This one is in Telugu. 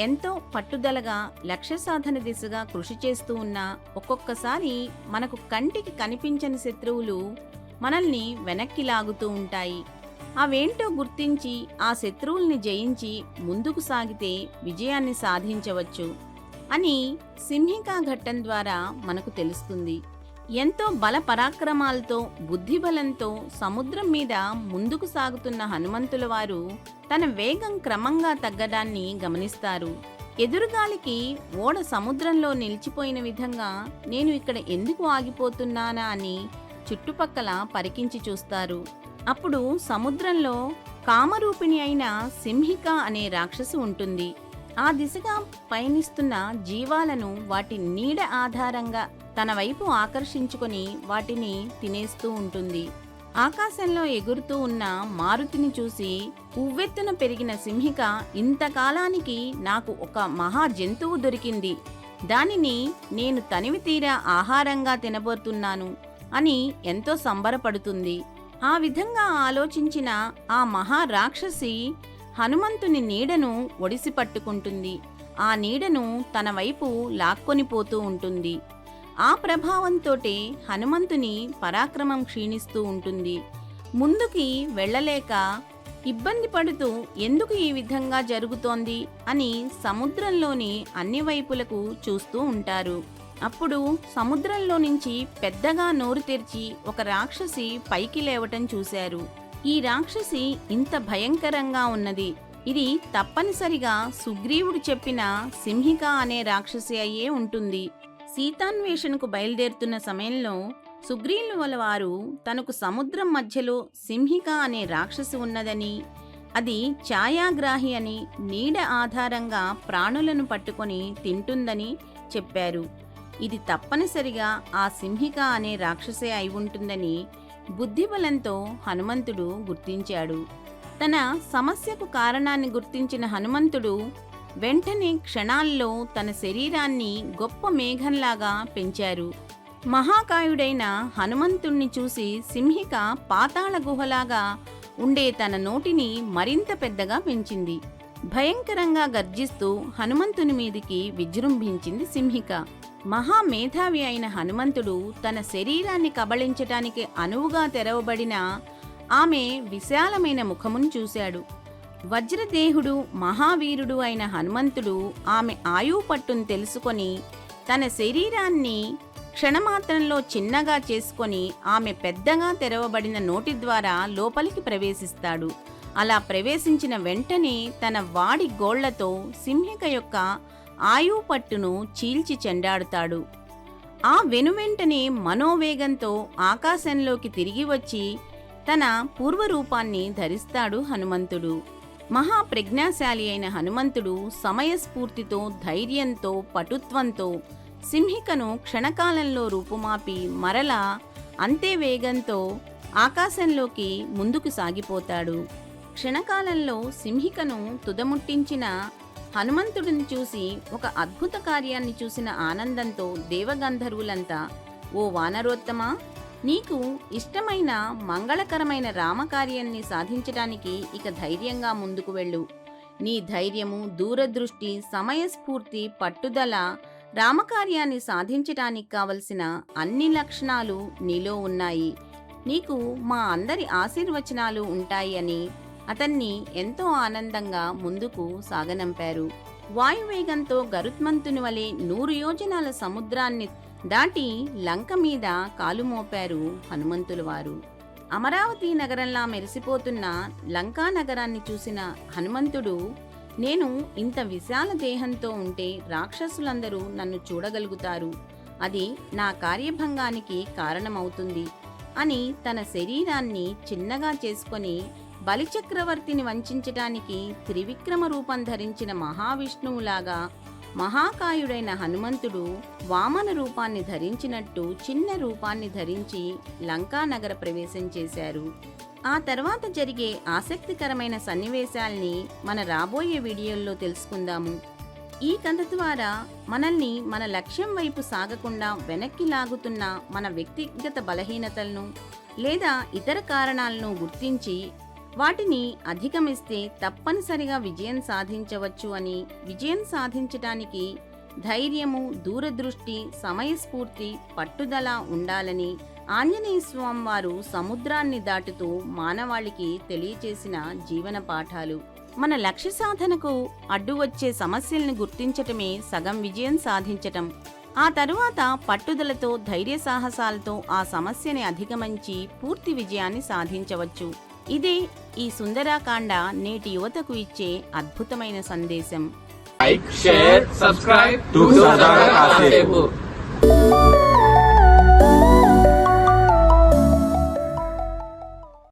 ఎంతో పట్టుదలగా లక్ష్య సాధన దిశగా కృషి చేస్తూ ఉన్నా ఒక్కొక్కసారి మనకు కంటికి కనిపించని శత్రువులు మనల్ని వెనక్కి లాగుతూ ఉంటాయి. అవేంటో గుర్తించి ఆ శత్రువుల్ని జయించి ముందుకు సాగితే విజయాన్ని సాధించవచ్చు అని సింహికా ఘట్టం ద్వారా మనకు తెలుస్తుంది. ఎంతో బల పరాక్రమాలతో బుద్ధిబలంతో సముద్రం మీద ముందుకు సాగుతున్న హనుమంతుల వారు తన వేగం క్రమంగా తగ్గడాన్ని గమనిస్తారు. ఎదురుగాలికి ఓడ సముద్రంలో నిలిచిపోయిన విధంగా నేను ఇక్కడ ఎందుకు ఆగిపోతున్నానా అని చుట్టుపక్కల పరికించి చూస్తారు. అప్పుడు సముద్రంలో కామరూపిణి అయిన సింహిక అనే రాక్షసి ఉంటుంది. ఆ దిశగా పయనిస్తున్న జీవాలను వాటి నీడ ఆధారంగా తన వైపు ఆకర్షించుకొని వాటిని తినేస్తూ ఉంటుంది. ఆకాశంలో ఎగురుతూ ఉన్న మారుతిని చూసి ఉవ్వెత్తున పెరిగిన సింహిక ఇంతకాలానికి నాకు ఒక మహా జంతువు దొరికింది. దానిని నేను తనివి తీరా ఆహారంగా తినబోతున్నాను అని ఎంతో సంబరపడుతుంది. ఆ విధంగా ఆలోచించిన ఆ మహారాక్షసి హనుమంతుని నీడను ఒడిసి పట్టుకుంటుంది. ఆ నీడను తన వైపు లాక్కొనిపోతూ ఉంటుంది. ఆ ప్రభావంతోటే హనుమంతుని పరాక్రమం క్షీణిస్తూ ఉంటుంది. ముందుకి వెళ్ళలేక ఇబ్బంది పడుతూ ఎందుకు ఈ విధంగా జరుగుతోంది అని సముద్రంలోని అన్ని వైపులకు చూస్తూ ఉంటారు. అప్పుడు సముద్రంలో నుంచి పెద్దగా నోరు తెరిచి ఒక రాక్షసి పైకి లేవటం చూశారు. ఈ రాక్షసి ఇంత భయంకరంగా ఉన్నది. ఇది తప్పనిసరిగా సుగ్రీవుడు చెప్పిన సింహిక అనే రాక్షసి అయ్యే ఉంటుంది. సీతాన్వేషణకు బయలుదేరుతున్న సమయంలో సుగ్రీవుల వారు తనకు సముద్రం మధ్యలో సింహిక అనే రాక్షసి ఉన్నదని అది ఛాయాగ్రాహి అని నీడ ఆధారంగా ప్రాణులను పట్టుకొని తింటుందని చెప్పారు. ఇది తప్పనిసరిగా ఆ సింహిక అనే రాక్షసే అయి ఉంటుందని బుద్ధిబలంతో హనుమంతుడు గుర్తించాడు. తన సమస్యకు కారణాన్ని గుర్తించిన హనుమంతుడు వెంటనే క్షణాల్లో తన శరీరాన్ని గొప్ప మేఘంలాగా పెంచారు. మహాకాయుడైన హనుమంతుణ్ణి చూసి సింహిక పాతాళ గుహలాగా ఉండే తన నోటిని మరింత పెద్దగా పెంచింది. భయంకరంగా గర్జిస్తూ హనుమంతుని మీదికి విజృంభించింది సింహిక. మహామేధావి అయిన హనుమంతుడు తన శరీరాన్ని కబళించటానికి అనువుగా తెరవబడిన ఆమె విశాలమైన ముఖమును చూశాడు. వజ్రదేహుడు మహావీరుడు అయిన హనుమంతుడు ఆమె ఆయువు పట్టును తెలుసుకొని తన శరీరాన్ని క్షణమాత్రంలో చిన్నగా చేసుకొని ఆమె పెద్దగా తెరవబడిన నోటి ద్వారా లోపలికి ప్రవేశిస్తాడు. అలా ప్రవేశించిన వెంటనే తన వాడి గోళ్ళతో సింహిక యొక్క ఆయువు పట్టును చీల్చి చెండాడుతాడు. ఆ వెనువెంటనే మనోవేగంతో ఆకాశంలోకి తిరిగి వచ్చి తన పూర్వరూపాన్ని ధరిస్తాడు హనుమంతుడు. మహాప్రజ్ఞాశాలి అయిన హనుమంతుడు సమయస్ఫూర్తితో ధైర్యంతో పటుత్వంతో సింహికను క్షణకాలంలో రూపుమాపి మరలా అంతే వేగంతో ఆకాశంలోకి ముందుకు సాగిపోతాడు. క్షణకాలంలో సింహికను తుదముట్టించిన హనుమంతుడిని చూసి ఒక అద్భుత కార్యాన్ని చూసిన ఆనందంతో దేవగంధర్వులంతా ఓ వానరోత్తమా నీకు ఇష్టమైన మంగళకరమైన రామకార్యాన్ని సాధించడానికి ఇక ధైర్యంగా ముందుకు వెళ్ళు. నీ ధైర్యము దూరదృష్టి సమయస్ఫూర్తి పట్టుదల రామకార్యాన్ని సాధించటానికి కావలసిన అన్ని లక్షణాలు నీలో ఉన్నాయి. నీకు మా అందరి ఆశీర్వచనాలు ఉంటాయి అని అతన్ని ఎంతో ఆనందంగా ముందుకు సాగనంపారు. వాయువేగంతో గరుత్మంతుని వలె నూరు యోజనాల సముద్రాన్ని దాటి లంక మీద కాలు మోపారు హనుమంతుల వారు. అమరావతి నగరంలా మెరిసిపోతున్న లంకా నగరాన్ని చూసిన హనుమంతుడు నేను ఇంత విశాల దేహంతో ఉంటే రాక్షసులందరూ నన్ను చూడగలుగుతారు. అది నా కార్యభంగానికి కారణమవుతుంది అని తన శరీరాన్ని చిన్నగా చేసుకొని బలిచక్రవర్తిని వంచడానికి త్రివిక్రమ రూపం ధరించిన మహావిష్ణువులాగా మహాకాయుడైన హనుమంతుడు వామన రూపాన్ని ధరించినట్టు చిన్న రూపాన్ని ధరించి లంకానగర ప్రవేశం చేశారు. ఆ తర్వాత జరిగే ఆసక్తికరమైన సన్నివేశాల్ని మన రాబోయే వీడియోల్లో తెలుసుకుందాము. ఈ కథ ద్వారా మనల్ని మన లక్ష్యం వైపు సాగకుండా వెనక్కి లాగుతున్న మన వ్యక్తిగత బలహీనతలను లేదా ఇతర కారణాలను గుర్తించి వాటిని అధిగమిస్తే తప్పనిసరిగా విజయం సాధించవచ్చు అని విజయం సాధించటానికి ధైర్యము దూరదృష్టి సమయస్ఫూర్తి పట్టుదల ఉండాలని ఆంజనేయ స్వామి వారు సముద్రాన్ని దాటుతూ మానవాళికి తెలియచేసిన జీవన పాఠాలు. మన లక్ష్య సాధనకు అడ్డు వచ్చే సమస్యల్ని గుర్తించటమే సగం విజయం సాధించటం. ఆ తరువాత పట్టుదలతో ధైర్య సాహసాలతో ఆ సమస్యని అధిగమించి పూర్తి విజయాన్ని సాధించవచ్చు. ఇది ఈ సుందరాకాండ నేటి యువతకు ఇచ్చే అద్భుతమైన సందేశం.